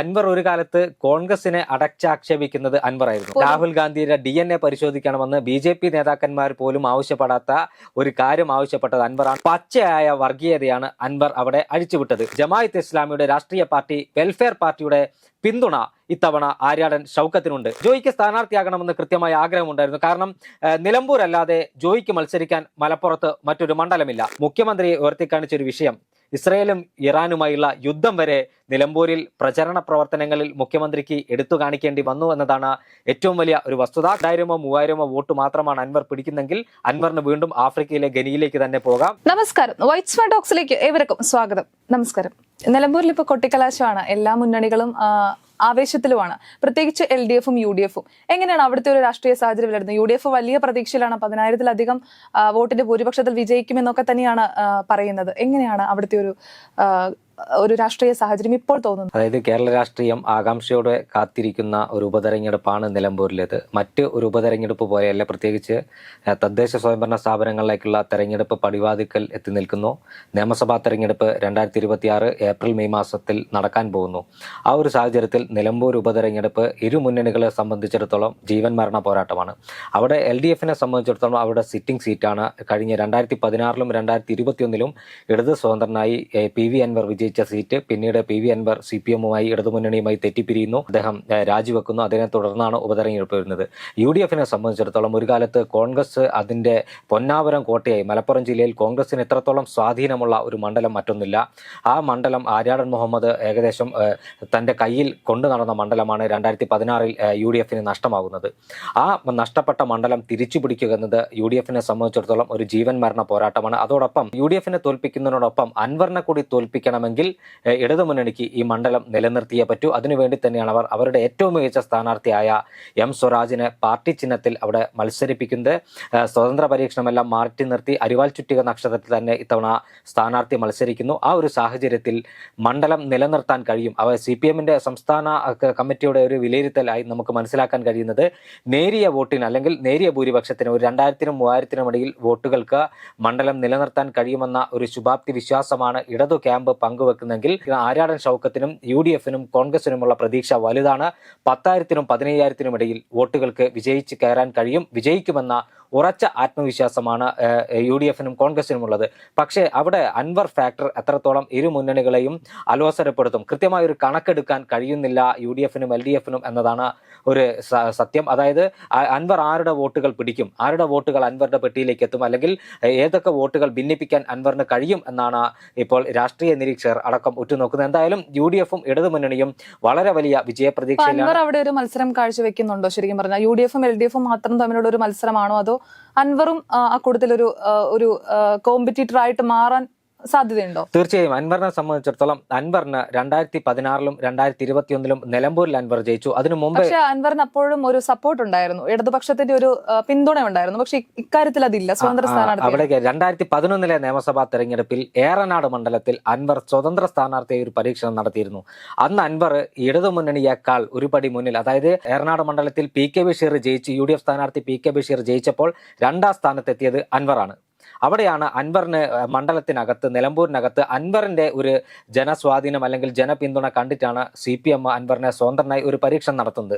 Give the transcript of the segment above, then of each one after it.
അൻവർ ഒരു കാലത്ത് കോൺഗ്രസിനെ അടച്ചാക്ഷേപിക്കുന്നത് ആയിരുന്നു. രാഹുൽ ഗാന്ധിയുടെ ഡി എൻ എ പരിശോധിക്കണമെന്ന് ബി ജെ പി നേതാക്കന്മാർ പോലും ആവശ്യപ്പെടാത്ത ഒരു കാര്യം ആവശ്യപ്പെട്ടത് അൻവറാണ്. പച്ചയായ വർഗീയതയാണ് അൻവർ അവിടെ അഴിച്ചുവിട്ടത്. ജമായത്ത് ഇസ്ലാമിയുടെ രാഷ്ട്രീയ പാർട്ടി വെൽഫെയർ പാർട്ടിയുടെ പിന്തുണ ഇത്തവണ ആര്യാടൻ ഷൗക്കത്തിനുണ്ട്. ജോയിക്ക് സ്ഥാനാർത്ഥിയാകണമെന്ന് കൃത്യമായ ആഗ്രഹമുണ്ടായിരുന്നു. കാരണം നിലമ്പൂർ അല്ലാതെ ജോയിക്ക് മത്സരിക്കാൻ മലപ്പുറത്ത് മറ്റൊരു മണ്ഡലമില്ല. മുഖ്യമന്ത്രിയെ ഉയർത്തിക്കാണിച്ച ഒരു വിഷയം ഇസ്രയേലും ഇറാനുമായുള്ള യുദ്ധം വരെ നിലമ്പൂരിൽ പ്രചരണ പ്രവർത്തനങ്ങളിൽ മുഖ്യമന്ത്രിക്ക് എടുത്തു കാണിക്കേണ്ടി വന്നു എന്നതാണ് ഏറ്റവും വലിയ ഒരു വസ്തുത. രണ്ടായിരമോ മൂവായിരമോ വോട്ട് മാത്രമാണ് അൻവർ പിടിക്കുന്നെങ്കിൽ അൻവറിന് വീണ്ടും ആഫ്രിക്കയിലെ ഗനിയിലേക്ക് തന്നെ പോകാം. നമസ്കാരം. വൈറ്റ് സ്മാർട്ട് ടോക്സിലേക്ക് ഏവർക്കും സ്വാഗതം. നമസ്കാരം. നിലമ്പൂരിൽ ഇപ്പോൾ കൊട്ടിക്കലാശമാണ്. എല്ലാ മുന്നണികളും ആവേശത്തിലുമാണ്. പ്രത്യേകിച്ച് എൽ ഡി എഫും യു ഡി എഫും. എങ്ങനെയാണ് അവിടുത്തെ ഒരു രാഷ്ട്രീയ സാഹചര്യം വിലയിരുന്നത് യു ഡി എഫ് വലിയ പ്രതീക്ഷയിലാണ് പതിനായിരത്തിലധികം വോട്ടിന്റെ ഭൂരിപക്ഷത്തിൽ വിജയിക്കുമെന്നൊക്കെ തന്നെയാണ് പറയുന്നത്. എങ്ങനെയാണ് അവിടുത്തെ ഒരു ഒരു രാഷ്ട്രീയ സാഹചര്യം ഇപ്പോൾ തോന്നുന്നു. അതായത് കേരള രാഷ്ട്രീയം ആകാംക്ഷയോടെ കാത്തിരിക്കുന്ന ഒരു ഉപതെരഞ്ഞെടുപ്പാണ് നിലമ്പൂരിലേത്. മറ്റ് ഒരു ഉപതെരഞ്ഞെടുപ്പ് പോലെയല്ല പ്രത്യേകിച്ച് തദ്ദേശ സ്വയംഭരണ സ്ഥാപനങ്ങളിലേക്കുള്ള തെരഞ്ഞെടുപ്പ് പടിവാതിക്കൽ എത്തി നിൽക്കുന്നു. നിയമസഭാ തെരഞ്ഞെടുപ്പ് രണ്ടായിരത്തി ഇരുപത്തിയാറ് ഏപ്രിൽ മെയ് മാസത്തിൽ നടക്കാൻ പോകുന്നു. ആ ഒരു സാഹചര്യത്തിൽ നിലമ്പൂർ ഉപതെരഞ്ഞെടുപ്പ് ഇരു മുന്നണികളെ സംബന്ധിച്ചിടത്തോളം ജീവൻ മരണ പോരാട്ടമാണ്. അവിടെ എൽ ഡി എഫിനെ സംബന്ധിച്ചിടത്തോളം അവിടെ സിറ്റിംഗ് സീറ്റാണ് കഴിഞ്ഞ രണ്ടായിരത്തി പതിനാറിലും രണ്ടായിരത്തി ഇരുപത്തിയൊന്നിലും ഇടത് സ്വതന്ത്രനായി പി വി അൻവർ വിജയിച്ച സീറ്റ് പിന്നീട് P V Anvar C P എമ്മുമായി ഇടതുമുന്നണിയുമായി തെറ്റിപ്പിരിയുന്നു. അദ്ദേഹം രാജിവെക്കുന്നു. അതിനെ തുടർന്നാണ് ഉപതെരഞ്ഞെടുപ്പ് വരുന്നത്. യു ഡി എഫിനെ സംബന്ധിച്ചിടത്തോളം ഒരു കാലത്ത് കോൺഗ്രസ് അതിന്റെ പൊന്നാവരം കോട്ടയായി. മലപ്പുറം ജില്ലയിൽ കോൺഗ്രസിന് എത്രത്തോളം സ്വാധീനമുള്ള ഒരു മണ്ഡലം മറ്റൊന്നില്ല ആ മണ്ഡലം ആര്യാടൻ മുഹമ്മദ് ഏകദേശം തന്റെ കയ്യിൽ കൊണ്ടു നടന്ന മണ്ഡലമാണ് രണ്ടായിരത്തി പതിനാറിൽ യു ഡി എഫിന് നഷ്ടമാകുന്നത്. ആ നഷ്ടപ്പെട്ട മണ്ഡലം തിരിച്ചു പിടിക്കുക എന്നത് യു ഡി എഫിനെ സംബന്ധിച്ചിടത്തോളം ഒരു ജീവൻ മരണ പോരാട്ടമാണ്. അതോടൊപ്പം യു ഡി എഫിനെ തോൽപ്പിക്കുന്നതിനോടൊപ്പം അൻവറിനെ കൂടി തോൽപ്പിക്കണമെങ്കിൽ ഏഹ്, ഇടതുമുന്നണിക്ക് ഈ മണ്ഡലം നിലനിർത്തിയേ പറ്റൂ. അതിനുവേണ്ടി തന്നെയാണ് അവർ അവരുടെ ഏറ്റവും മികച്ച സ്ഥാനാർത്ഥിയായ എം സ്വരാജിനെ പാർട്ടി ചിഹ്നത്തിൽ അവിടെ മത്സരിപ്പിക്കുന്നത്. സ്വതന്ത്ര പരീക്ഷണമെല്ലാം മാറ്റി നിർത്തി അരിവാൾ ചുറ്റിക നക്ഷത്രത്തിൽ തന്നെ ഇത്തവണ സ്ഥാനാർത്ഥി മത്സരിക്കുന്നു. ആ ഒരു സാഹചര്യത്തിൽ മണ്ഡലം നിലനിർത്താൻ കഴിയും. അവ സി പി എമ്മിന്റെ സംസ്ഥാന കമ്മിറ്റിയുടെ ഒരു വിലയിരുത്തലായി നമുക്ക് മനസ്സിലാക്കാൻ കഴിയുന്നത് നേരിയ വോട്ടിന് അല്ലെങ്കിൽ നേരിയ ഭൂരിപക്ഷത്തിന് ഒരു രണ്ടായിരത്തിനും മൂവായിരത്തിനും ഇടയിൽ വോട്ടുകൾക്ക് മണ്ഡലം നിലനിർത്താൻ കഴിയുമെന്ന ഒരു ശുഭാപ്തി വിശ്വാസമാണ് ഇടതു ക്യാമ്പ് പങ്കുവെക്കുന്നെങ്കിൽ ആരാടൻ ഷൗക്കത്തിനും യു ഡി എഫിനും കോൺഗ്രസിനുമുള്ള പ്രതീക്ഷ വലുതാണ്. പത്തായിരത്തിനും പതിനയ്യായിരത്തിനും ഇടയിൽ വോട്ടുകൾക്ക് വിജയിച്ച് കയറാൻ കഴിയും. വിജയിക്കുമെന്ന ഉറച്ച ആത്മവിശ്വാസമാണ് യു ഡി എഫിനും കോൺഗ്രസിനും ഉള്ളത് പക്ഷേ അവിടെ അൻവർ ഫാക്ടർ എത്രത്തോളം ഇരു മുന്നണികളെയും അലോസരപ്പെടുത്തും? കൃത്യമായ ഒരു കണക്കെടുക്കാൻ കഴിയുന്നില്ല യു ഡി എഫിനും എൽ ഡി എഫിനും എന്നതാണ് ഒരു സത്യം. അതായത് അൻവർ ആരുടെ വോട്ടുകൾ പിടിക്കും? ആരുടെ വോട്ടുകൾ അൻവറുടെ പെട്ടിയിലേക്ക് എത്തും? അല്ലെങ്കിൽ ഏതൊക്കെ വോട്ടുകൾ ഭിന്നിപ്പിക്കാൻ അൻവറിന് കഴിയും എന്നാണ് ഇപ്പോൾ രാഷ്ട്രീയ നിരീക്ഷകർ അടക്കം ഉറ്റുനോക്കുന്നത്. എന്തായാലും യു ഡി എഫും ഇടതുമുന്നണിയും വളരെ വലിയ വിജയപ്രതീക്ഷ അവിടെ ഒരു മത്സരം കാഴ്ചവെക്കുന്നുണ്ടോ? ശരിക്കും പറഞ്ഞാൽ യു ഡി എഫും എൽ ഡി എഫും മാത്രം തമ്മിലുള്ള ഒരു മത്സരമാണോ അതോ അൻവറും ആ, കൂട്ടത്തിൽ ഒരു ഒരു കോമ്പറ്റീറ്റർ ആയിട്ട് മാറാൻ സാധ്യതയുണ്ടോ? തീർച്ചയായും. അൻവറിനെ സംബന്ധിച്ചിടത്തോളം അൻവറിന് രണ്ടായിരത്തി പതിനാറിലും രണ്ടായിരത്തി ഇരുപത്തിയൊന്നിലും നിലമ്പൂരിൽ അൻവർ ജയിച്ചു. അതിനു മുമ്പ് പക്ഷെ അൻവറിന് അപ്പോഴും ഒരു സപ്പോർട്ട് ഉണ്ടായിരുന്നു. ഇടതുപക്ഷത്തിന്റെ ഒരു പിന്തുണ ഉണ്ടായിരുന്നു പക്ഷെ ഇക്കാര്യത്തിൽ അതില്ല. സ്വതന്ത്ര സ്ഥാനാർത്ഥി അവിടെ രണ്ടായിരത്തി പതിനൊന്നിലെ നിയമസഭാ തെരഞ്ഞെടുപ്പിൽ ഏറനാട് മണ്ഡലത്തിൽ അൻവർ സ്വതന്ത്ര സ്ഥാനാർത്ഥിയെ ഒരു പരീക്ഷണം നടത്തിയിരുന്നു. അന്ന് അൻവർ ഇടതുമുന്നണിയേക്കാൾ മുന്നണിയേക്കാൾ ഒരുപടി മുന്നിൽ അതായത് ഏറനാട് മണ്ഡലത്തിൽ പി കെ ബഷീർ ജയിച്ച് യു ഡി എഫ് സ്ഥാനാർത്ഥി പി കെ ബഷീർ ജയിച്ചപ്പോൾ രണ്ടാം സ്ഥാനത്തെത്തിയത് അൻവറാണ്. അവിടെയാണ് അൻവറിന് മണ്ഡലത്തിനകത്ത് നിലമ്പൂരിനകത്ത് അൻവറിന്റെ ഒരു ജനസ്വാധീനം അല്ലെങ്കിൽ ജനപിന്തുണ കണ്ടിട്ടാണ് സി പി എം അൻവറിനെ സ്വതന്ത്രനായി ഒരു പരീക്ഷണം നടത്തുന്നത്.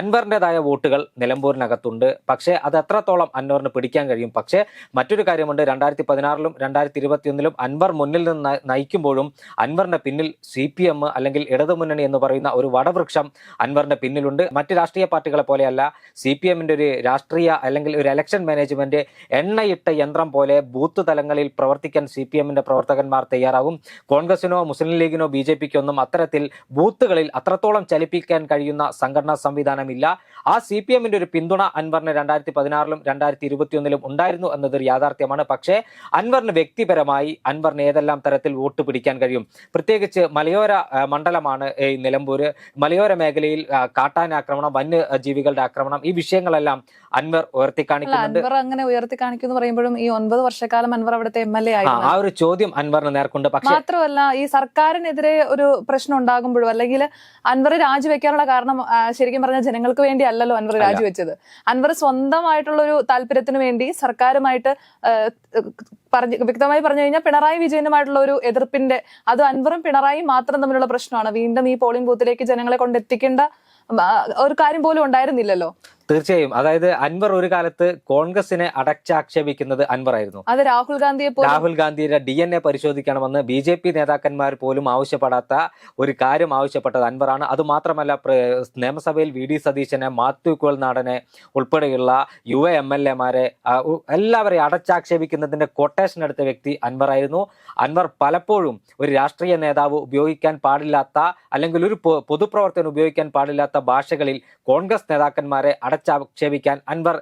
അൻവറിന്റെതായ വോട്ടുകൾ നിലമ്പൂരിനകത്തുണ്ട്. പക്ഷേ അത് എത്രത്തോളം അൻവറിന് പിടിക്കാൻ കഴിയും? പക്ഷേ മറ്റൊരു കാര്യമുണ്ട്. രണ്ടായിരത്തി പതിനാറിലും രണ്ടായിരത്തി ഇരുപത്തിയൊന്നിലും അൻവർ മുന്നിൽ നിന്ന് നയിക്കുമ്പോഴും അൻവറിന്റെ പിന്നിൽ സി പി എം അല്ലെങ്കിൽ ഇടതുമുന്നണി എന്ന് പറയുന്ന ഒരു വടവൃക്ഷം അൻവറിന്റെ പിന്നിലുണ്ട്. മറ്റ് രാഷ്ട്രീയ പാർട്ടികളെ പോലെയല്ല സി പി എമ്മിന്റെ ഒരു രാഷ്ട്രീയ അല്ലെങ്കിൽ ഒരു എലക്ഷൻ മാനേജ്മെന്റ് എണ്ണയിട്ട യന്ത്രം പോലെ ബൂത്ത് തലങ്ങളിൽ പ്രവർത്തിക്കാൻ സി പി എമ്മിന്റെ പ്രവർത്തകന്മാർ തയ്യാറാകും. കോൺഗ്രസിനോ മുസ്ലിം ലീഗിനോ ബി ജെ പിക്കൊന്നും അത്തരത്തിൽ ബൂത്തുകളിൽ അത്രത്തോളം ചലിപ്പിക്കാൻ കഴിയുന്ന സംഘടനാ സംവിധാനമില്ല. ആ സി പി എമ്മിന്റെ ഒരു പിന്തുണ അൻവറിന് രണ്ടായിരത്തി പതിനാറിലും രണ്ടായിരത്തി ഇരുപത്തിയൊന്നിലും ഉണ്ടായിരുന്നു എന്നതൊരു യാഥാർത്ഥ്യമാണ്. പക്ഷേ അൻവറിന് വ്യക്തിപരമായി അൻവറിന് ഏതെല്ലാം തരത്തിൽ വോട്ട് പിടിക്കാൻ കഴിയും? പ്രത്യേകിച്ച് മലയോര മണ്ഡലമാണ് ഈ നിലമ്പൂര് മലയോര മേഖലയിൽ കാട്ടാന കാട്ടാനാക്രമണം വന്യജീവികളുടെ ആക്രമണം ഈ വിഷയങ്ങളെല്ലാം അൻവർ ഉയർത്തി കാണിക്കുന്നു അൻവർ അങ്ങനെ ഉയർത്തി കാണിക്കുന്നു പറയുമ്പോഴും ഈ ഒൻപത് ഒൻപത് വർഷക്കാലം അൻവർ അവിടുത്തെ എം എൽ എ ആയിരുന്നു. ആ ഒരു ചോദ്യം അൻവറിന് നേർക്കുണ്ട്. പക്ഷേ മാത്രമല്ല ഈ സർക്കാരിനെതിരെ ഒരു പ്രശ്നം ഉണ്ടാകുമ്പോഴും അല്ലെങ്കിൽ അൻവർ രാജിവെക്കാനുള്ള കാരണം ശരിക്കും പറഞ്ഞാൽ ജനങ്ങൾക്ക് വേണ്ടി അല്ലല്ലോ അൻവർ രാജിവെച്ചത്. അൻവർ സ്വന്തമായിട്ടുള്ള ഒരു താല്പര്യത്തിന് വേണ്ടി സർക്കാരുമായിട്ട് പറഞ്ഞു വ്യക്തമായി പറഞ്ഞു കഴിഞ്ഞാൽ പിണറായി വിജയനുമായിട്ടുള്ള ഒരു എതിർപ്പിന്റെ അത് അൻവറും പിണറായി മാത്രം തമ്മിലുള്ള പ്രശ്നമാണ്. വീണ്ടും ഈ പോളിംഗ് ബൂത്തിലേക്ക് ജനങ്ങളെ കൊണ്ട് എത്തിക്കേണ്ട ഉം, ആ, ഒരു കാര്യം പോലും ഉണ്ടായിരുന്നില്ലല്ലോ. തീർച്ചയായും. അതായത് അൻവർ ഒരു കാലത്ത് കോൺഗ്രസിനെ അടച്ചാക്ഷേപിക്കുന്നത് അൻവർ ആയിരുന്നു അത് രാഹുൽ ഗാന്ധിയെ രാഹുൽ ഗാന്ധിയുടെ ഡി എൻ എ പരിശോധിക്കണമെന്ന് ബി ജെ പി നേതാക്കന്മാർ പോലും ആവശ്യപ്പെടാത്ത ഒരു കാര്യം ആവശ്യപ്പെട്ടത് അൻവറാണ്. അത് മാത്രമല്ല നിയമസഭയിൽ വി ഡി സതീശനെ മാത്യു നാടനെ ഉൾപ്പെടെയുള്ള യു എ എം എൽ എമാരെ എല്ലാവരെയും അടച്ചാക്ഷേപിക്കുന്നതിന്റെ കൊട്ടേഷൻ എടുത്ത വ്യക്തി അൻവർ ആയിരുന്നു അൻവർ പലപ്പോഴും ഒരു രാഷ്ട്രീയ നേതാവ് ഉപയോഗിക്കാൻ പാടില്ലാത്ത അല്ലെങ്കിൽ ഒരു പൊതുപ്രവർത്തനം പൊതുപ്രവർത്തകൻ ഉപയോഗിക്കാൻ പാടില്ലാത്ത ഭാഷകളിൽ കോൺഗ്രസ് നേതാക്കന്മാരെ അടച്ചാക്ഷേപിക്കാൻ അൻവർ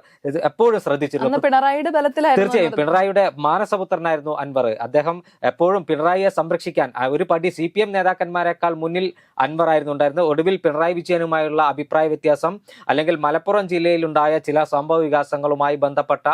എപ്പോഴും ശ്രദ്ധിച്ചിരുന്നു. പിണറായിയുടെ ബലത്തിലായിരുന്നു തീർച്ചയായും പിണറായിയുടെ മാനസപുത്രനായിരുന്നു അൻവർ. അദ്ദേഹം എപ്പോഴും പിണറായിയെ സംരക്ഷിക്കാൻ ഒരു പടി സി പി എം നേതാക്കന്മാരെക്കാൾ മുന്നിൽ അൻവർ ആയിരുന്നു ഉണ്ടായിരുന്നത്. ഒടുവിൽ പിണറായി വിജയനുമായുള്ള അഭിപ്രായ വ്യത്യാസം അല്ലെങ്കിൽ മലപ്പുറം ജില്ലയിലുണ്ടായ ചില സംഭവ വികാസങ്ങളുമായി ബന്ധപ്പെട്ട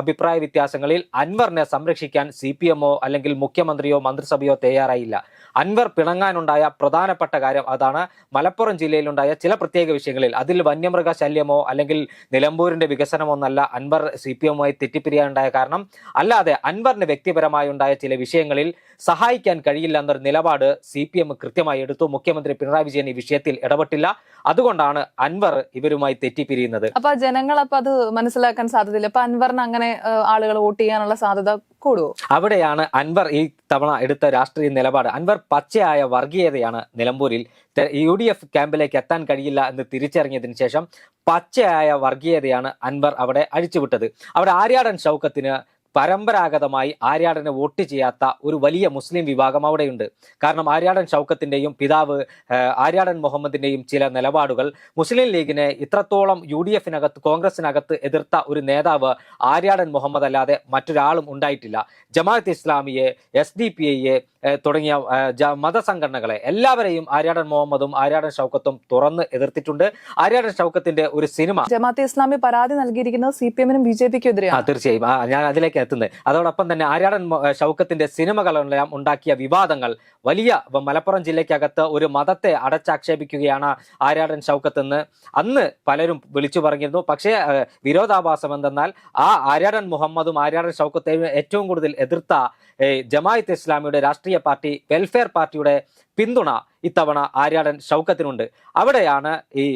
അഭിപ്രായ വ്യത്യാസങ്ങളിൽ അൻവറിനെ സംരക്ഷിക്കാൻ സി പി എമ്മോ അല്ലെങ്കിൽ മുഖ്യമന്ത്രിയോ മന്ത്രിസഭയോ തയ്യാറായില്ല. അൻവർ പിണങ്ങാനുണ്ടായ പ്രധാനപ്പെട്ട കാര്യം അതാണ്. മലപ്പുറം ജില്ലയിലുണ്ടായ ചില പ്രത്യേക വിഷയങ്ങളിൽ അതിൽ വന്യമൃഗ ശല്യമോ അല്ലെങ്കിൽ നിലമ്പൂരിന്റെ വികസനമോ എന്നല്ല അൻവർ സി പി എമ്മുമായി തെറ്റിപ്പിരിയാനുണ്ടായ കാരണം. അല്ലാതെ അൻവറിന് വ്യക്തിപരമായി ഉണ്ടായ ചില വിഷയങ്ങളിൽ സഹായിക്കാൻ കഴിയില്ല എന്നൊരു നിലപാട് സി പി എം കൃത്യമായി എടുത്തു. മുഖ്യമന്ത്രി പിണറായി വിജയൻ ഈ വിഷയത്തിൽ ഇടപെട്ടില്ല. അതുകൊണ്ടാണ് അൻവർ ഇവരുമായി തെറ്റിപ്പിരിയുന്നത്. അപ്പൊ ജനങ്ങൾ അപ്പൊ അത് മനസ്സിലാക്കാൻ സാധ്യതയില്ല. അപ്പൊ അൻവറിന് അങ്ങനെ ആളുകൾ വോട്ട് ചെയ്യാനുള്ള സാധ്യത കൂടുവോ അവിടെയാണ് അൻവർ ഈ തവണ എടുത്ത രാഷ്ട്രീയ നിലപാട്. അൻവർ പച്ചയായ വർഗീയതയാണ് നിലമ്പൂരിൽ. യു ഡി എഫ് ക്യാമ്പിലേക്ക് എത്താൻ കഴിയില്ല എന്ന് തിരിച്ചറിഞ്ഞതിന് ശേഷം പച്ചയായ വർഗീയതയാണ് അൻവർ അവിടെ അഴിച്ചുവിട്ടത്. അവിടെ ആര്യാടൻ ഷൗക്കത്തിന് പരമ്പരാഗതമായി ആര്യാടനെ വോട്ട് ചെയ്യാത്ത ഒരു വലിയ മുസ്ലിം വിഭാഗം അവിടെയുണ്ട്. കാരണം ആര്യാടൻ ഷൗക്കത്തിന്റെയും പിതാവ് ആര്യാടൻ മുഹമ്മദിന്റെയും ചില നിലപാടുകൾ മുസ്ലിം ലീഗിനെ ഇത്രത്തോളം യു ഡി എഫിനകത്ത് കോൺഗ്രസിനകത്ത് എതിർത്ത ഒരു നേതാവ് ആര്യാടൻ മുഹമ്മദ് അല്ലാതെ മറ്റൊരാളും ഉണ്ടായിട്ടില്ല. ജമാഅത്ത് ഇസ്ലാമിയെ എസ് ഡി പി ഐയെ തുടങ്ങിയ മതസംഘടനകളെ എല്ലാവരെയും ആര്യാടൻ മുഹമ്മദും ആര്യാടൻ ഷൗക്കത്തും തുറന്ന് എതിർത്തിട്ടുണ്ട്. ആര്യാടൻ ഷൗക്കത്തിന്റെ ഒരു സിനിമ. ജമാഅത്തെ ഇസ്ലാമി പരാതി നൽകിയിരിക്കുന്നത് സി പി എമ്മിനും ബി ജെ പിക്കും എതിരെയാണ് തീർച്ചയായും. ഞാൻ അതിലേക്ക് എത്തുന്നത്. അതോടൊപ്പം തന്നെ ആര്യാടൻ ഷൗക്കത്തിന്റെ സിനിമകളെല്ലാം ഉണ്ടാക്കിയ വിവാദങ്ങൾ വലിയ മലപ്പുറം ജില്ലയ്ക്കകത്ത് ഒരു മതത്തെ അടച്ചാക്ഷേപിക്കുകയാണ് ആര്യാടൻ ഷൗക്കത്ത് എന്ന് അന്ന് പലരും വിളിച്ചു പറഞ്ഞിരുന്നു. പക്ഷേ വിരോധാഭാസം എന്തെന്നാൽ ആ ആര്യാടൻ മുഹമ്മദും ആര്യാടൻ ഷൗക്കത്തെയും ഏറ്റവും കൂടുതൽ എതിർത്ത ജമായത്ത് ഇസ്ലാമിയുടെ രാഷ്ട്രീയ പാർട്ടി വെൽഫെയർ പാർട്ടിയുടെ പിന്തുണ ഇത്തവണ ആര്യാടൻ ഷൗക്കത്തിനുണ്ട്. അവിടെയാണ് ഈ,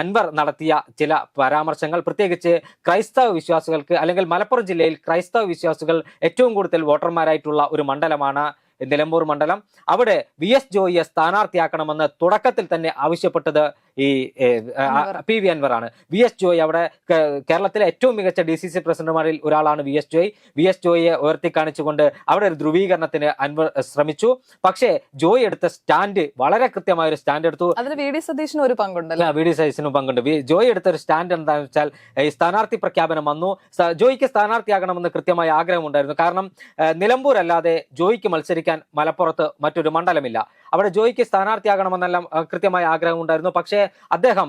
അൻവർ നടത്തിയ ചില പരാമർശങ്ങൾ. പ്രത്യേകിച്ച് ക്രൈസ്തവ വിശ്വാസികൾക്ക് അല്ലെങ്കിൽ മലപ്പുറം ജില്ലയിൽ ക്രൈസ്തവ വിശ്വാസികൾ ഏറ്റവും കൂടുതൽ വോട്ടർമാരായിട്ടുള്ള ഒരു മണ്ഡലമാണ് നിലമ്പൂർ മണ്ഡലം. അവിടെ വി എസ് ജോയിയെ സ്ഥാനാർത്ഥിയാക്കണമെന്ന് തുടക്കത്തിൽ തന്നെ ആവശ്യപ്പെട്ടത് ഈ. പി വി അൻവറാണ് വി എസ് ജോയ് അവിടെ കേരളത്തിലെ ഏറ്റവും മികച്ച ഡി സി സി പ്രസിഡന്റുമാരിൽ ഒരാളാണ് V S Joy. V S ജോയിയെ ഉയർത്തിക്കാണിച്ചുകൊണ്ട് അവിടെ ഒരു ധ്രുവീകരണത്തിന് അൻവർ ശ്രമിച്ചു. പക്ഷേ ജോയ് എടുത്ത സ്റ്റാൻഡ് വളരെ കൃത്യമായ ഒരു സ്റ്റാൻഡ് എടുത്തു. അതിൽ വി ഡി സതീഷിന് ഒരു പങ്കുണ്ടല്ലോ. അല്ല വി ഡി സതീഷിനും പങ്കുണ്ട്. ജോയ് എടുത്ത ഒരു സ്റ്റാൻഡ് എന്താണെന്ന് വെച്ചാൽ ഈ സ്ഥാനാർത്ഥി പ്രഖ്യാപനം വന്നു. ജോയിക്ക് സ്ഥാനാർത്ഥിയാകണമെന്ന് കൃത്യമായ ആഗ്രഹമുണ്ടായിരുന്നു. കാരണം നിലമ്പൂർ അല്ലാതെ ജോയിക്ക് മത്സരിക്കാൻ മലപ്പുറത്ത് മറ്റൊരു മണ്ഡലമില്ല. അവിടെ ജോയിക്ക് സ്ഥാനാർത്ഥിയാകണമെന്നെല്ലാം കൃത്യമായ ആഗ്രഹമുണ്ടായിരുന്നു. പക്ഷേ അദ്ദേഹം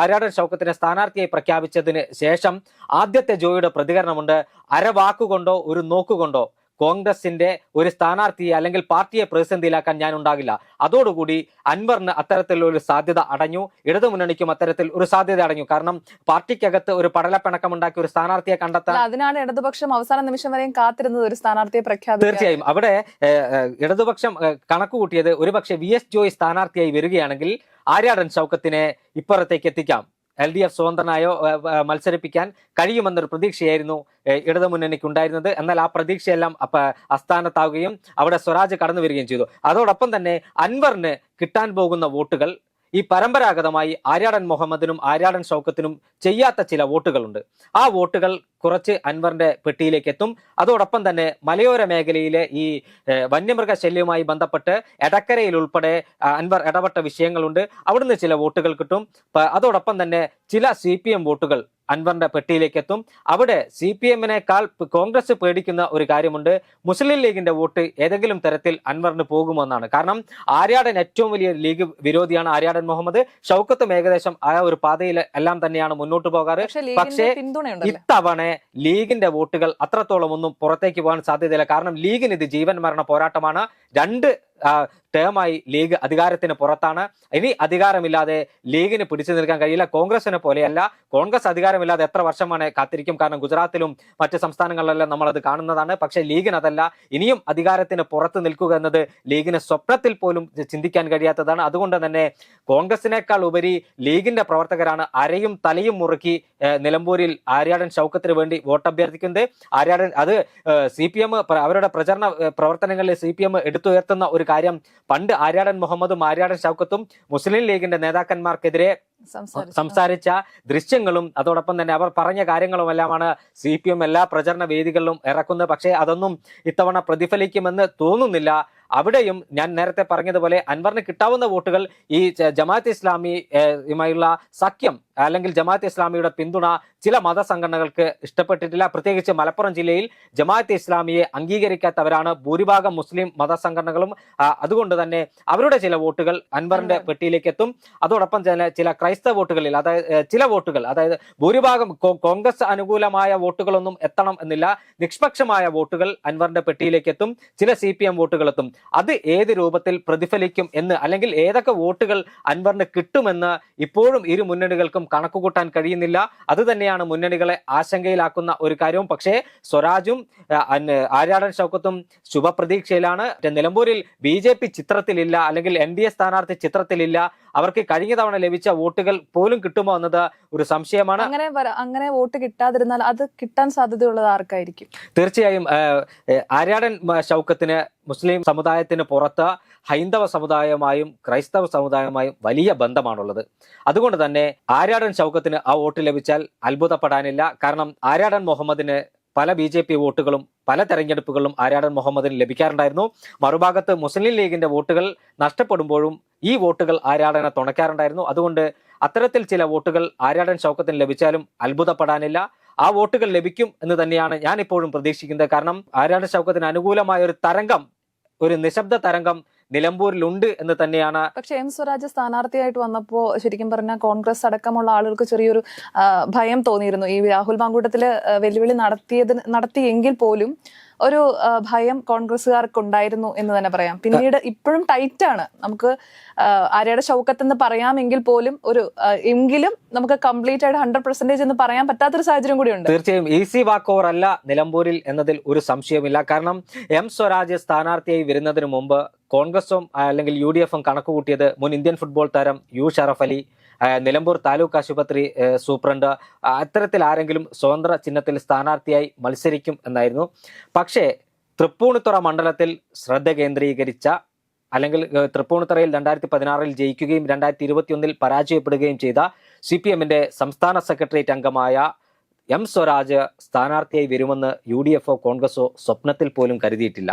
ആര്യാടൻ ഷൗക്കത്തിനെ സ്ഥാനാർത്ഥിയായി പ്രഖ്യാപിച്ചതിന് ശേഷം ആദ്യത്തെ ജോയിയുടെ പ്രതികരണമുണ്ട്. അരവാക്കുകൊണ്ടോ ഒരു നോക്കുകൊണ്ടോ? കോൺഗ്രസിന്റെ ഒരു സ്ഥാനാർത്ഥിയെ അല്ലെങ്കിൽ പാർട്ടിയെ പ്രതിസന്ധിയിലാക്കാൻ ഞാൻ ഉണ്ടാകില്ല. അതോടുകൂടി അൻവറിന് അത്തരത്തിലുള്ള ഒരു സാധ്യത അടഞ്ഞു. ഇടതുമുന്നണിക്കും അത്തരത്തിൽ ഒരു സാധ്യത അടഞ്ഞു. കാരണം പാർട്ടിക്കകത്ത് ഒരു പടലപ്പിണക്കം ഉണ്ടാക്കിയ ഒരു സ്ഥാനാർത്ഥിയെ കണ്ടെത്താൻ അതിനാണ് ഇടതുപക്ഷം അവസാന നിമിഷം വരെയും കാത്തിരുന്നത് ഒരു സ്ഥാനാർത്ഥിയെ പ്രഖ്യാപിച്ചു തീർച്ചയായും. അവിടെ ഇടതുപക്ഷം കണക്കുകൂട്ടിയത് കണക്ക് കൂട്ടിയത് ഒരുപക്ഷെ വി. എസ്. ജോയ് സ്ഥാനാർത്ഥിയായി വരികയാണെങ്കിൽ ആര്യാടൻ ചൗക്കത്തിനെ ഇപ്പുറത്തേക്ക് എത്തിക്കാം. എൽ ഡി എഫ് സ്വതന്ത്രനായോ മത്സരിപ്പിക്കാൻ കഴിയുമെന്നൊരു പ്രതീക്ഷയായിരുന്നു ഇടതുമുന്നണിക്ക് ഇടതു മുന്നണിക്ക് ഉണ്ടായിരുന്നത് എന്നാൽ ആ പ്രതീക്ഷയെല്ലാം അസ്ഥാനത്താവുകയും അവിടെ സ്വരാജ് കടന്നു വരികയും ചെയ്തു. അതോടൊപ്പം തന്നെ അൻവറിന് കിട്ടാൻ പോകുന്ന വോട്ടുകൾ ഈ പരമ്പരാഗതമായി ആര്യാടൻ മുഹമ്മദിനും ആര്യാടൻ ഷൗക്കത്തിനും ചെയ്യാത്ത ചില വോട്ടുകളുണ്ട്. ആ വോട്ടുകൾ കുറച്ച് അൻവറിന്റെ പെട്ടിയിലേക്ക് എത്തും അതോടൊപ്പം തന്നെ മലയോര മേഖലയിലെ ഈ വന്യമൃഗ ശല്യവുമായി ബന്ധപ്പെട്ട് എടക്കരയിൽ ഉൾപ്പെടെ അൻവർ ഇടപെട്ട വിഷയങ്ങളുണ്ട്. അവിടുന്ന് ചില വോട്ടുകൾ കിട്ടും. അതോടൊപ്പം തന്നെ ചില സി പി എം വോട്ടുകൾ അൻവറിന്റെ പെട്ടിയിലേക്ക് എത്തും അവിടെ സി പി എമ്മിനേക്കാൾ കോൺഗ്രസ് പേടിക്കുന്ന ഒരു കാര്യമുണ്ട്. മുസ്ലിം ലീഗിന്റെ വോട്ട് ഏതെങ്കിലും തരത്തിൽ അൻവറിന് പോകുമെന്നാണ്. കാരണം ആര്യാടൻ ഏറ്റവും വലിയ ലീഗ് വിരോധിയാണ് ആര്യാടൻ മുഹമ്മദ്. ഷൗക്കത്തും ഏകദേശം ആ ഒരു പാതയിൽ എല്ലാം തന്നെയാണ് മുന്നോട്ട് പോകാറ്. പക്ഷെ ഇത്തവണ ലീഗിന്റെ വോട്ടുകൾ അത്രത്തോളം ഒന്നും പുറത്തേക്ക് പോകാൻ സാധ്യതയില്ല. കാരണം ലീഗിന് ഇത് ജീവൻ മരണ പോരാട്ടമാണ്. രണ്ട് ടേമായി ലീഗ് അധികാരത്തിന് പുറത്താണ്. ഇനി അധികാരമില്ലാതെ ലീഗിന് പിടിച്ചു നിൽക്കാൻ കഴിയില്ല. കോൺഗ്രസിനെ പോലെയല്ല. കോൺഗ്രസ് അധികാരമില്ലാതെ എത്ര വർഷമാണ് കാത്തിരിക്കും? കാരണം ഗുജറാത്തിലും മറ്റ് സംസ്ഥാനങ്ങളിലെല്ലാം നമ്മൾ അത് കാണുന്നതാണ്. പക്ഷെ ലീഗിന് അതല്ല ഇനിയും അധികാരത്തിന് പുറത്ത് നിൽക്കുക എന്നത് ലീഗിന് സ്വപ്നത്തിൽ പോലും ചിന്തിക്കാൻ കഴിയാത്തതാണ്. അതുകൊണ്ട് തന്നെ കോൺഗ്രസിനേക്കാൾ ഉപരി ലീഗിന്റെ പ്രവർത്തകരാണ് അരയും തലയും മുറുക്കി നിലമ്പൂരിൽ ആര്യാടൻ ഷൗക്കത്തിന് വേണ്ടി വോട്ട് അഭ്യർത്ഥിക്കുന്നത് ആര്യാടൻ അത് സി അവരുടെ പ്രചരണ പ്രവർത്തനങ്ങളിൽ സി പി എം എടുത്തുയർത്തുന്ന ഒരു കാര്യം. പണ്ട് ആര്യാടൻ മുഹമ്മദും ആര്യാടൻ ഷൗക്കത്തും മുസ്ലിം ലീഗിന്റെ നേതാക്കന്മാർക്കെതിരെ സംസാരിച്ച ദൃശ്യങ്ങളും അതോടൊപ്പം തന്നെ അവർ പറഞ്ഞ കാര്യങ്ങളുമെല്ലാമാണ് സി പി എം എല്ലാ പ്രചരണ വേദികളിലും ഇറക്കുന്നത്. പക്ഷേ അതൊന്നും ഇത്തവണ പ്രതിഫലിക്കുമെന്ന് തോന്നുന്നില്ല. അവിടെയും ഞാൻ നേരത്തെ പറഞ്ഞതുപോലെ അൻവറിന് കിട്ടാവുന്ന വോട്ടുകൾ ഈ ജമാഅത്ത് ഇസ്ലാമിയുമായുള്ള സഖ്യം അല്ലെങ്കിൽ ജമാഅത്ത് ഇസ്ലാമിയുടെ പിന്തുണ ചില മതസംഘടനകൾക്ക് ഇഷ്ടപ്പെട്ടിട്ടില്ല. പ്രത്യേകിച്ച് മലപ്പുറം ജില്ലയിൽ ജമാഅത്ത് ഇസ്ലാമിയെ അംഗീകരിക്കാത്തവരാണ് ഭൂരിഭാഗം മുസ്ലിം മതസംഘടനകളും. അതുകൊണ്ട് തന്നെ അവരുടെ ചില വോട്ടുകൾ അൻവറിന്റെ പെട്ടിയിലേക്ക് എത്തും അതോടൊപ്പം തന്നെ ചില ക്രൈസ്തവ വോട്ടുകളിൽ അതായത് ചില വോട്ടുകൾ അതായത് ഭൂരിഭാഗം കോൺഗ്രസ് അനുകൂലമായ വോട്ടുകളൊന്നും എത്തണം എന്നില്ല. നിഷ്പക്ഷമായ വോട്ടുകൾ അൻവറിന്റെ പെട്ടിയിലേക്ക് എത്തും ചില സി വോട്ടുകൾ എത്തും അത് ഏത് രൂപത്തിൽ പ്രതിഫലിക്കും എന്ന് അല്ലെങ്കിൽ ഏതൊക്കെ വോട്ടുകൾ അൻവറിന് കിട്ടുമെന്ന് ഇപ്പോഴും ഇരു മുന്നണികൾക്കും കണക്കുകൂട്ടാൻ കഴിയുന്നില്ല. അത് തന്നെയാണ് മുന്നണികളെ ആശങ്കയിലാക്കുന്ന ഒരു കാര്യവും. പക്ഷേ സ്വരാജും ആര്യാടൻ ഷൗക്കത്തും ശുഭപ്രതീക്ഷയിലാണ്. നിലമ്പൂരിൽ ബി ചിത്രത്തിലില്ല അല്ലെങ്കിൽ എൻ ഡി എ സ്ഥാനാർത്ഥി ചിത്രത്തിലില്ല. അവർക്ക് കഴിഞ്ഞ തവണ ലഭിച്ച വോട്ടുകൾ പോലും കിട്ടുമോ എന്നത് ഒരു സംശയമാണ്. അങ്ങനെ അങ്ങനെ വോട്ട് കിട്ടാതിരുന്നാൽ അത് കിട്ടാൻ സാധ്യതയുള്ളത് ആർക്കായിരിക്കും? തീർച്ചയായും ആര്യാടൻ ശൗക്കത്തിന് ഷൗക്കത്തിന് മുസ്ലിം സമുദായത്തിന് പുറത്ത് ഹൈന്ദവ സമുദായമായും ക്രൈസ്തവ സമുദായമായും വലിയ ബന്ധമാണുള്ളത്. അതുകൊണ്ട് തന്നെ ആര്യാടൻ ഷൗക്കത്തിന് ആ വോട്ട് ലഭിച്ചാൽ അത്ഭുതപ്പെടാനില്ല. കാരണം ആര്യാടൻ മുഹമ്മദിന് പല ബി ജെ പി വോട്ടുകളും പല തെരഞ്ഞെടുപ്പുകളിലും ആര്യാടൻ മുഹമ്മദിന് ലഭിക്കാറുണ്ടായിരുന്നു. മറുഭാഗത്ത് മുസ്ലിം ലീഗിന്റെ വോട്ടുകൾ നഷ്ടപ്പെടുമ്പോഴും ഈ വോട്ടുകൾ ആര്യാടനെ തുണയ്ക്കാറുണ്ടായിരുന്നു. അതുകൊണ്ട് അത്തരത്തിൽ ചില വോട്ടുകൾ ആര്യാടൻ ശൗക്കത്തിന് ലഭിച്ചാലും അത്ഭുതപ്പെടാനില്ല. ആ വോട്ടുകൾ ലഭിക്കും എന്ന് തന്നെയാണ് ഞാൻ ഇപ്പോഴും പ്രതീക്ഷിക്കുന്നത്. കാരണം ആര്യാടൻ ശൗക്കത്തിന് അനുകൂലമായ ഒരു തരംഗം ഒരു നിശബ്ദ തരംഗം നിലമ്പൂരിലുണ്ട് എന്ന് തന്നെയാണ് പക്ഷേ എം സ്വരാജ് സ്ഥാനാർത്ഥിയായിട്ട് വന്നപ്പോ ശരിക്കും പറഞ്ഞാൽ കോൺഗ്രസ് അടക്കമുള്ള ആളുകൾക്ക് ചെറിയൊരു ഭയം തോന്നിയിരുന്നു. ഈ രാഹുൽ മാങ്കൂട്ടത്തിൽ വെല്ലുവിളി നടത്തിയത് നടത്തിയെങ്കിൽ പോലും ഒരു ഭയം കോൺഗ്രസ്സുകാർക്ക് ഉണ്ടായിരുന്നു എന്ന് തന്നെ പറയാം. പിന്നീട് ഇപ്പോഴും ടൈറ്റ് ആണ്. നമുക്ക് ആര്യയുടെ ഷൗക്കത്ത് എന്ന് പറയാമെങ്കിൽ പോലും ഒരു എങ്കിലും നമുക്ക് കംപ്ലീറ്റ് ആയിട്ട് ഹൺഡ്രഡ് പെർസെന്റേജ് എന്ന് പറയാൻ പറ്റാത്തൊരു സാഹചര്യം കൂടി ഉണ്ട്. തീർച്ചയായും ഈസി വാക്ക് ഓവർ അല്ല നിലമ്പൂരിൽ എന്നതിൽ ഒരു സംശയമില്ല കാരണം എം സ്വരാജ് സ്ഥാനാർത്ഥിയായി വരുന്നതിന് മുമ്പ് കോൺഗ്രസും അല്ലെങ്കിൽ യു ഡി എഫും കണക്കുകൂട്ടിയത് മുൻ ഇന്ത്യൻ ഫുട്ബോൾ താരം യു ഷറഫ് അലി നിലമ്പൂർ താലൂക്ക് ആശുപത്രി സൂപ്രണ്ട് അത്തരത്തിൽ ആരെങ്കിലും സ്വതന്ത്ര ചിഹ്നത്തിൽ സ്ഥാനാർത്ഥിയായി മത്സരിക്കും എന്നായിരുന്നു. പക്ഷേ തൃപ്പൂണിത്തുറ മണ്ഡലത്തിൽ ശ്രദ്ധ കേന്ദ്രീകരിച്ച അല്ലെങ്കിൽ തൃപ്പൂണിത്തുറയിൽ രണ്ടായിരത്തി പതിനാറിൽ ജയിക്കുകയും രണ്ടായിരത്തി ഇരുപത്തിയൊന്നിൽ പരാജയപ്പെടുകയും ചെയ്ത സി പി എമ്മിന്റെ സംസ്ഥാന സെക്രട്ടേറിയറ്റ് അംഗമായ എം സ്വരാജ് സ്ഥാനാർത്ഥിയായി വരുമെന്ന് യു ഡി എഫോ കോൺഗ്രസോ സ്വപ്നത്തിൽ പോലും കരുതിയിട്ടില്ല.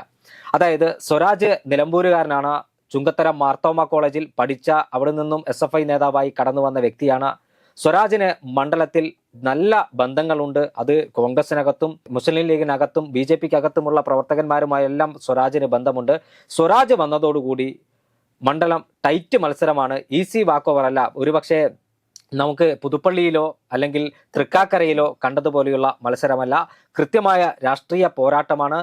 അതായത് സ്വരാജ് നിലമ്പൂരുകാരനാണ് ചുങ്കത്തര മാർത്തോമ കോളേജിൽ പഠിച്ച അവിടെ നിന്നും എസ് എഫ് ഐ നേതാവായി കടന്നു വന്ന വ്യക്തിയാണ്. സ്വരാജിന് മണ്ഡലത്തിൽ നല്ല ബന്ധങ്ങളുണ്ട്. അത് കോൺഗ്രസിനകത്തും മുസ്ലിം ലീഗിനകത്തും ബി ജെ പിക്ക് അകത്തുമുള്ള പ്രവർത്തകന്മാരുമായെല്ലാം സ്വരാജിന് ബന്ധമുണ്ട്. സ്വരാജ് വന്നതോടുകൂടി മണ്ഡലം ടൈറ്റ് മത്സരമാണ്. ഈസി വാക്ക് ഓവർ അല്ല ഒരുപക്ഷെ നമുക്ക് പുതുപ്പള്ളിയിലോ അല്ലെങ്കിൽ തൃക്കാക്കരയിലോ കണ്ടതുപോലെയുള്ള മത്സരമല്ല. കൃത്യമായ രാഷ്ട്രീയ പോരാട്ടമാണ്.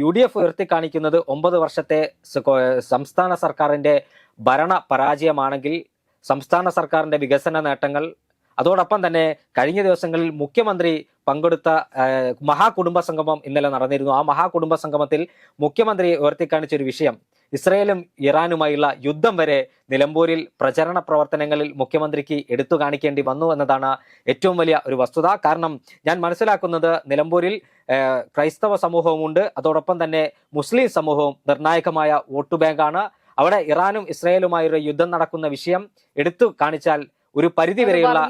യു ഡി എഫ് ഉയർത്തിക്കാണിക്കുന്നത് ഒമ്പത് വർഷത്തെ സംസ്ഥാന സർക്കാരിന്റെ ഭരണ പരാജയമാണെങ്കിൽ സംസ്ഥാന സർക്കാരിന്റെ വികസന നേട്ടങ്ങൾ. അതോടൊപ്പം തന്നെ കഴിഞ്ഞ ദിവസങ്ങളിൽ മുഖ്യമന്ത്രി പങ്കെടുത്ത മഹാകുടുംബ സംഗമം ഇന്നലെ നടന്നിരുന്നു. ആ മഹാകുടുംബ സംഗമത്തിൽ മുഖ്യമന്ത്രി ഉയർത്തിക്കാണിച്ച ഒരു വിഷയം ഇസ്രയേലും ഇറാനുമായുള്ള യുദ്ധം വരെ നിലമ്പൂരിൽ പ്രചരണ പ്രവർത്തനങ്ങളിൽ മുഖ്യമന്ത്രിക്ക് എടുത്തു കാണിക്കേണ്ടി വന്നു എന്നതാണ് ഏറ്റവും വലിയ ഒരു വസ്തുത. കാരണം ഞാൻ മനസ്സിലാക്കുന്നത് നിലമ്പൂരിൽ ക്രൈസ്തവ സമൂഹവുമുണ്ട് അതോടൊപ്പം തന്നെ മുസ്ലിം സമൂഹവും നിർണായകമായ വോട്ട് ബാങ്കാണ്. അവിടെ ഇറാനും ഇസ്രയേലുമായൊരു യുദ്ധം നടക്കുന്ന വിഷയം എടുത്തു കാണിച്ചാൽ ഒരു പരിധി വരെയുള്ള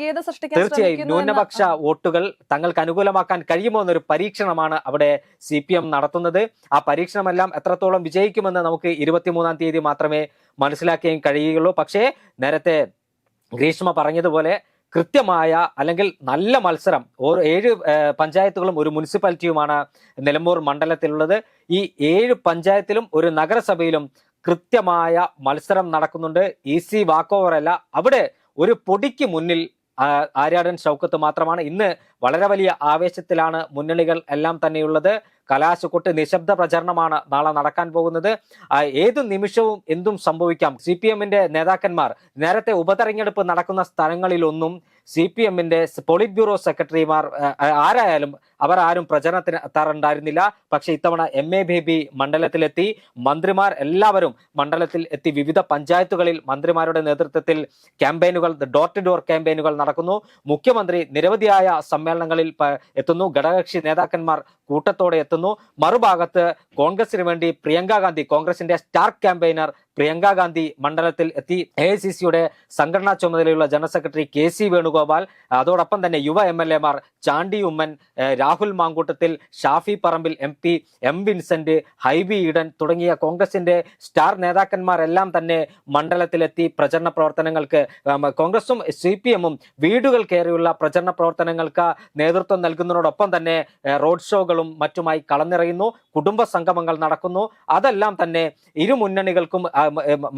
തീർച്ചയായും ന്യൂനപക്ഷ വോട്ടുകൾ തങ്ങൾക്ക് അനുകൂലമാക്കാൻ കഴിയുമോ എന്നൊരു പരീക്ഷണമാണ് അവിടെ സി പി എം നടത്തുന്നത്. ആ പരീക്ഷണമെല്ലാം എത്രത്തോളം വിജയിക്കുമെന്ന് നമുക്ക് ഇരുപത്തിമൂന്നാം തീയതി മാത്രമേ മനസ്സിലാക്കുകയും കഴിയുകയുള്ളൂ. പക്ഷേ നേരത്തെ ഗ്രീഷ്മ പറഞ്ഞതുപോലെ കൃത്യമായ അല്ലെങ്കിൽ നല്ല മത്സരം ഓരോ ഏഴ് പഞ്ചായത്തുകളും ഒരു മുനിസിപ്പാലിറ്റിയുമാണ് നിലമ്പൂർ മണ്ഡലത്തിലുള്ളത്. ഈ ഏഴ് പഞ്ചായത്തിലും ഒരു നഗരസഭയിലും കൃത്യമായ മത്സരം നടക്കുന്നുണ്ട്. ഈസി വാക്ക് ഓവർ അല്ല അവിടെ ഒരു പൊടിക്ക് മുന്നിൽ ആര്യാടൻ ഷൗക്കത്ത് മാത്രമാണ്. ഇന്ന് വളരെ വലിയ ആവേശത്തിലാണ് മുന്നണികൾ എല്ലാം തന്നെയുള്ളത്. കലാശക്കൊട്ട് നിശബ്ദ പ്രചരണമാണ് നാളെ നടക്കാൻ പോകുന്നത്. ഏത് നിമിഷവും എന്തും സംഭവിക്കാം. സി പി എമ്മിന്റെ നേതാക്കന്മാർ നേരത്തെ ഉപതെരഞ്ഞെടുപ്പ് നടക്കുന്ന സ്ഥലങ്ങളിലൊന്നും സി പി എമ്മിന്റെ പോളിറ്റ് ബ്യൂറോ സെക്രട്ടറിമാർ ആരായാലും അവർ ആരും പ്രചരണത്തിന് എത്താറുണ്ടായിരുന്നില്ല പക്ഷേ ഇത്തവണ എം എ ബേബി മണ്ഡലത്തിലെത്തി. മന്ത്രിമാർ എല്ലാവരും മണ്ഡലത്തിൽ എത്തി. വിവിധ പഞ്ചായത്തുകളിൽ മന്ത്രിമാരുടെ നേതൃത്വത്തിൽ ക്യാമ്പയിനുകൾ ഡോർ ടു ഡോർ ക്യാമ്പയിനുകൾ നടക്കുന്നു. മുഖ്യമന്ത്രി നിരവധിയായ സമ്മേളനങ്ങളിൽ എത്തുന്നു. ഘടകകക്ഷി നേതാക്കന്മാർ കൂട്ടത്തോടെ എത്തുന്നു. മറുഭാഗത്ത് കോൺഗ്രസിന് വേണ്ടി പ്രിയങ്ക ഗാന്ധി കോൺഗ്രസിന്റെ സ്റ്റാർ ക്യാമ്പയിനർ പ്രിയങ്ക ഗാന്ധി മണ്ഡലത്തിൽ എത്തി. എ ഐ സി സിയുടെ സംഘടനാ ചുമതലയുള്ള general secretary K C Venugopal അതോടൊപ്പം തന്നെ യുവ എം എൽ എമാർ Chandy Oommen Rahul Mamkootathil Shafi Parambil M P M Vincent Hibi Eden തുടങ്ങിയ കോൺഗ്രസിന്റെ സ്റ്റാർ നേതാക്കന്മാരെല്ലാം തന്നെ മണ്ഡലത്തിലെത്തി പ്രചരണ പ്രവർത്തനങ്ങൾക്ക് കോൺഗ്രസും സി പി എമ്മും വീടുകൾ കയറിയുള്ള പ്രചരണ പ്രവർത്തനങ്ങൾക്ക് നേതൃത്വം നൽകുന്നതിനോടൊപ്പം തന്നെ റോഡ് ഷോകളും മറ്റുമായി കളനിറയുന്നു കുടുംബ സംഗമങ്ങൾ നടക്കുന്നു. അതെല്ലാം തന്നെ ഇരു മുന്നണികൾക്കും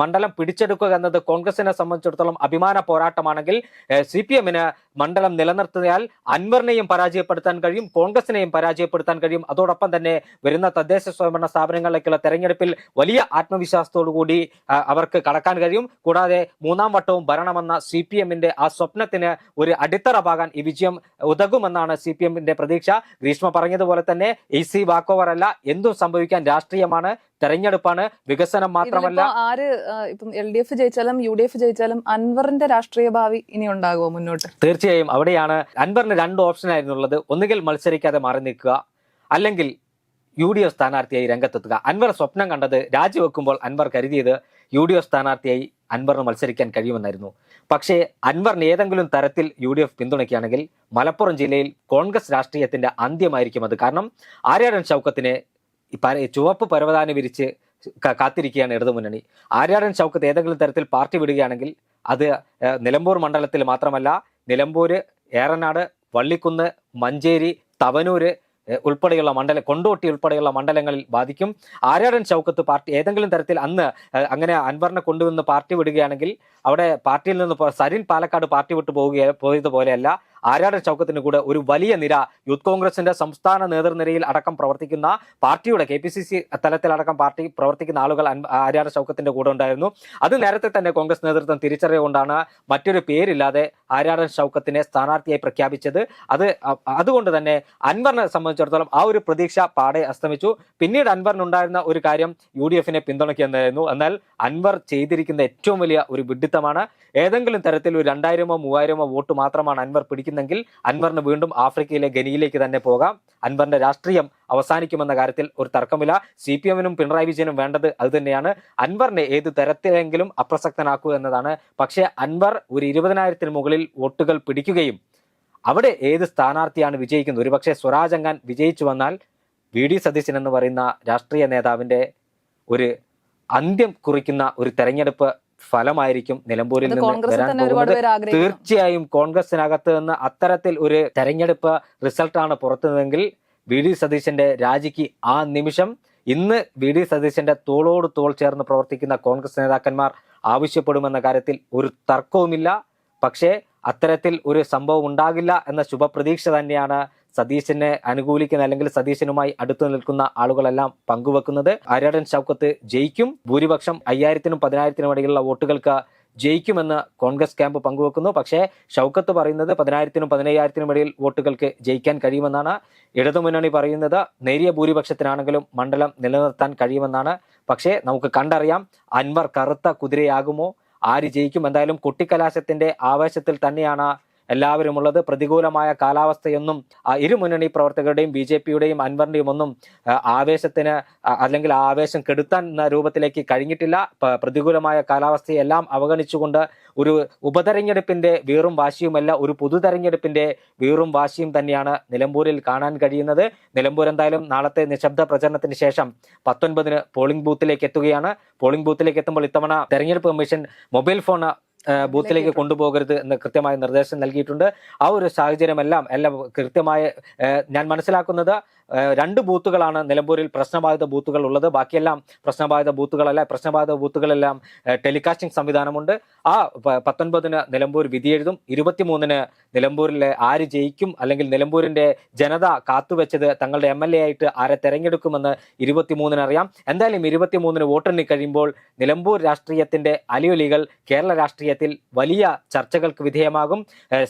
മണ്ഡലം പിടിച്ചെടുക്കുക എന്നത് കോൺഗ്രസിനെ സംബന്ധിച്ചിടത്തോളം അഭിമാന പോരാട്ടമാണെങ്കിൽ സി പി എമ്മിന് മണ്ഡലം നിലനിർത്തിയാൽ അൻവറിനെയും പരാജയപ്പെടുത്താൻ കഴിയും കോൺഗ്രസിനെയും പരാജയപ്പെടുത്താൻ കഴിയും. അതോടൊപ്പം തന്നെ വരുന്ന തദ്ദേശ സ്വയംഭരണ സ്ഥാപനങ്ങളിലേക്കുള്ള തെരഞ്ഞെടുപ്പിൽ വലിയ ആത്മവിശ്വാസത്തോടു കൂടി അവർക്ക് കടക്കാൻ കഴിയും. കൂടാതെ മൂന്നാം വട്ടവും ഭരണമെന്ന സി പി എമ്മിന്റെ ആ സ്വപ്നത്തിന് ഒരു അടിത്തറ പാകാൻ ഈ വിജയം ഉതകുമെന്നാണ് സി പി എമ്മിന്റെ പ്രതീക്ഷ. ഗ്രീഷ്മ പറഞ്ഞതുപോലെ തന്നെ എ സി വാക്കോവർ അല്ല എന്തും സംഭവിക്കാൻ രാഷ്ട്രീയമാണ് തെരഞ്ഞെടുപ്പാണ് വികസനം മാത്രമല്ല. ആര് ഇപ്പം എൽ ഡി എഫ് ജയിച്ചാലും യു ഡി എഫ് ജയിച്ചാലും അൻവറിന്റെ രാഷ്ട്രീയ ഭാവി ഇനി ഉണ്ടാകുമോ മുന്നോട്ട്? തീർച്ചയായും അവിടെയാണ് അൻവറിന് രണ്ട് ഓപ്ഷൻ ആയിരുന്നു ഉള്ളത് ഒന്നുകിൽ മത്സരിക്കാതെ മാറി നിൽക്കുക അല്ലെങ്കിൽ യു ഡി എഫ് സ്ഥാനാർത്ഥിയായി രംഗത്തെത്തുക. അൻവർ സ്വപ്നം കണ്ടത് രാജിവെക്കുമ്പോൾ അൻവർ കരുതിയത് യു ഡി എഫ് സ്ഥാനാർത്ഥിയായി അൻവറിന് മത്സരിക്കാൻ കഴിയുമെന്നായിരുന്നു. പക്ഷേ അൻവറിന് ഏതെങ്കിലും തരത്തിൽ യു ഡി എഫ് പിന്തുണയ്ക്കുകയാണെങ്കിൽ മലപ്പുറം ജില്ലയിൽ കോൺഗ്രസ് രാഷ്ട്രീയത്തിന്റെ അന്ത്യമായിരിക്കും അത്. കാരണം ആര്യാടൻ ഷൗക്കത്തിനെ പര- ചുവപ്പ് പരവതാനി വിരിച്ച് കാത്തിരിക്കുകയാണ് ഇടതുമുന്നണി ആര്യാടൻ ചൗക്കത്ത് ഏതെങ്കിലും തരത്തിൽ പാർട്ടി വിടുകയാണെങ്കിൽ അത് നിലമ്പൂർ മണ്ഡലത്തിൽ മാത്രമല്ല നിലമ്പൂർ ഏറനാട് വള്ളിക്കുന്ന് മഞ്ചേരി തവനൂര് ഉൾപ്പെടെയുള്ള മണ്ഡലം കൊണ്ടോട്ടി ഉൾപ്പെടെയുള്ള മണ്ഡലങ്ങളിൽ ബാധിക്കും. ആര്യാടൻ ചൗക്കത്ത് പാർട്ടി ഏതെങ്കിലും തരത്തിൽ അന്ന് അങ്ങനെ അൻവറിനെ കൊണ്ടുവന്ന് പാർട്ടി വിടുകയാണെങ്കിൽ അവിടെ പാർട്ടിയിൽ നിന്ന് സരിൻ പാലക്കാട് പാർട്ടി വിട്ടു പോവുക പോയതുപോലെയല്ല ആര്യാടൻ ചൗക്കത്തിന് കൂടെ ഒരു വലിയ നിര യൂത്ത് കോൺഗ്രസിന്റെ സംസ്ഥാന നേതൃനിരയിൽ അടക്കം പ്രവർത്തിക്കുന്ന പാർട്ടിയുടെ കെ തലത്തിൽ അടക്കം പാർട്ടി പ്രവർത്തിക്കുന്ന ആളുകൾ ആര്യാടൻ ചൗക്കത്തിന്റെ കൂടെ ഉണ്ടായിരുന്നു. അത് നേരത്തെ തന്നെ കോൺഗ്രസ് നേതൃത്വം തിരിച്ചറിയുകൊണ്ടാണ് മറ്റൊരു പേരില്ലാതെ ആര്യാടൻ ചൗക്കത്തിനെ സ്ഥാനാർത്ഥിയായി പ്രഖ്യാപിച്ചത്. അത് അതുകൊണ്ട് തന്നെ അൻവറിനെ സംബന്ധിച്ചിടത്തോളം ആ ഒരു പ്രതീക്ഷ പാടെ അസ്തമിച്ചു. പിന്നീട് അൻവറിനുണ്ടായിരുന്ന ഒരു കാര്യം യു ഡി എഫിനെ പിന്തുണയ്ക്കുന്നതായിരുന്നു എന്നാൽ അൻവർ ചെയ്തിരിക്കുന്ന ഏറ്റവും വലിയ ഒരു വിഡിത്തമാണ് ഏതെങ്കിലും തരത്തിൽ ഒരു രണ്ടായിരമോ മൂവായിരമോ വോട്ട് മാത്രമാണ് അൻവർ പിടിക്കുന്നെങ്കിൽ അൻവറിന് വീണ്ടും ആഫ്രിക്കയിലെ ഗനിയിലേക്ക് തന്നെ പോകാം. അൻവറിന്റെ രാഷ്ട്രീയം അവസാനിക്കുമെന്ന കാര്യത്തിൽ ഒരു തർക്കമില്ല. സി പി എമ്മിനും പിണറായി വിജയനും വേണ്ടത് അത് തന്നെയാണ്. അൻവറിനെ ഏത് തരത്തിലെങ്കിലും അപ്രസക്തനാക്കുക എന്നതാണ്. പക്ഷേ അൻവർ ഒരു ഇരുപതിനായിരത്തിന് മുകളിൽ വോട്ടുകൾ പിടിക്കുകയും അവിടെ ഏത് സ്ഥാനാർത്ഥിയാണ് വിജയിക്കുന്നത്? ഒരുപക്ഷെ സ്വരാജ് അങ്കാൻ വിജയിച്ചു വന്നാൽ വി ഡി സതീശൻ എന്ന് പറയുന്ന രാഷ്ട്രീയ നേതാവിന്റെ ഒരു അന്ത്യം കുറിക്കുന്ന ഒരു തെരഞ്ഞെടുപ്പ് ഫലമായിരിക്കും നിലമ്പൂരിൽ നിന്ന് വരാൻ പോകുന്നത്. തീർച്ചയായും കോൺഗ്രസിനകത്ത് നിന്ന് അത്തരത്തിൽ ഒരു തെരഞ്ഞെടുപ്പ് റിസൾട്ടാണ് പുറത്തുനിന്നെങ്കിൽ വി ഡി സതീശന്റെ രാജിക്ക് ആ നിമിഷം ഇന്ന് വി ഡി സതീശന്റെ തോളോട് തോൾ ചേർന്ന് പ്രവർത്തിക്കുന്ന കോൺഗ്രസ് നേതാക്കന്മാർ ആവശ്യപ്പെടുമെന്ന കാര്യത്തിൽ ഒരു തർക്കവുമില്ല. പക്ഷേ അത്തരത്തിൽ ഒരു സംഭവം ഉണ്ടാകില്ല എന്ന ശുഭപ്രതീക്ഷ തന്നെയാണ് സതീശനെ അനുകൂലിക്കുന്ന അല്ലെങ്കിൽ സതീശനുമായി അടുത്തു നിൽക്കുന്ന ആളുകളെല്ലാം പങ്കുവെക്കുന്നത് ആര്യാടൻ ഷൗക്കത്ത് ജയിക്കും. ഭൂരിപക്ഷം അയ്യായിരത്തിനും പതിനായിരത്തിനും ഇടയിലുള്ള വോട്ടുകൾക്ക് ജയിക്കുമെന്ന് കോൺഗ്രസ് ക്യാമ്പ് പങ്കുവെക്കുന്നു. പക്ഷേ ഷൗക്കത്ത് പറയുന്നത് പതിനായിരത്തിനും പതിനയ്യായിരത്തിനും ഇടയിൽ വോട്ടുകൾക്ക് ജയിക്കാൻ കഴിയുമെന്നാണ് ഇടതുമുന്നണി പറയുന്നത്. നേരിയ ഭൂരിപക്ഷത്തിനാണെങ്കിലും മണ്ഡലം നിലനിർത്താൻ കഴിയുമെന്നാണ്. പക്ഷേ നമുക്ക് കണ്ടറിയാം അൻവർ കറുത്ത കുതിരയാകുമോ? ആര് ജയിക്കും? എന്തായാലും കുട്ടിക്കലാശത്തിന്റെ ആവേശത്തിൽ തന്നെയാണ് എല്ലാവരും ഉള്ളത് പ്രതികൂലമായ കാലാവസ്ഥയൊന്നും ഇരുമുന്നണി പ്രവർത്തകരുടെയും ബി ജെ പിയുടെയും അൻവറിന്റെയും ഒന്നും ആവേശത്തിന് അല്ലെങ്കിൽ ആ ആവേശം കെടുത്താൻ എന്ന രൂപത്തിലേക്ക് കഴിഞ്ഞിട്ടില്ല. പ്രതികൂലമായ കാലാവസ്ഥയെല്ലാം അവഗണിച്ചുകൊണ്ട് ഒരു ഉപതെരഞ്ഞെടുപ്പിന്റെ വീറും വാശിയുമല്ല ഒരു പുതു തെരഞ്ഞെടുപ്പിന്റെ വീറും വാശിയും തന്നെയാണ് നിലമ്പൂരിൽ കാണാൻ കഴിയുന്നത്. നിലമ്പൂർ എന്തായാലും നാളത്തെ നിശബ്ദ പ്രചരണത്തിന് ശേഷം പത്തൊൻപതിന് പോളിംഗ് ബൂത്തിലേക്ക് എത്തുകയാണ്. പോളിംഗ് ബൂത്തിലേക്ക് എത്തുമ്പോൾ ഇത്തവണ തെരഞ്ഞെടുപ്പ് കമ്മീഷൻ മൊബൈൽ ഫോൺ ബൂത്തിലേക്ക് കൊണ്ടുപോകരുത് എന്ന് കൃത്യമായ നിർദ്ദേശം നൽകിയിട്ടുണ്ട്. ആ ഒരു സാഹചര്യമെല്ലാം എല്ലാം കൃത്യമായ ഞാൻ മനസ്സിലാക്കുന്നത് രണ്ട് ബൂത്തുകളാണ് നിലമ്പൂരിൽ പ്രശ്നബാധിത ബൂത്തുകൾ ഉള്ളത്. ബാക്കിയെല്ലാം പ്രശ്നബാധിത ബൂത്തുകളല്ല. പ്രശ്നബാധിത ബൂത്തുകളെല്ലാം ടെലികാസ്റ്റിംഗ് സംവിധാനമുണ്ട്. ആ പത്തൊൻപതിന് നിലമ്പൂർ വിധിയെഴുതും ഇരുപത്തിമൂന്നിന് നിലമ്പൂരിലെ ആര് ജയിക്കും അല്ലെങ്കിൽ നിലമ്പൂരിന്റെ ജനത കാത്തുവെച്ചത് തങ്ങളുടെ എം എൽ എ ആയിട്ട് ആരെ തെരഞ്ഞെടുക്കുമെന്ന് ഇരുപത്തിമൂന്നിന് അറിയാം. എന്തായാലും ഇരുപത്തിമൂന്നിന് വോട്ടെണ്ണി കഴിയുമ്പോൾ നിലമ്പൂർ രാഷ്ട്രീയത്തിന്റെ അലിയൊലികൾ കേരള രാഷ്ട്രീയത്തിൽ വലിയ ചർച്ചകൾക്ക് വിധേയമാകും.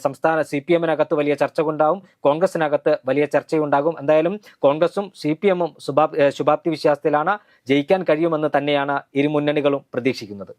സംസ്ഥാന സി പി എമ്മിനകത്ത് വലിയ ചർച്ചകളുണ്ടാകും കോൺഗ്രസിനകത്ത് വലിയ ചർച്ചയുണ്ടാകും. എന്തായാലും കോൺഗ്രസും സി പി എമ്മും ശുഭാപ്തി വിശ്വാസത്തിലാണ് ജയിക്കാൻ കഴിയുമെന്ന് തന്നെയാണ് ഇരുമുന്നണികളും പ്രതീക്ഷിക്കുന്നത്.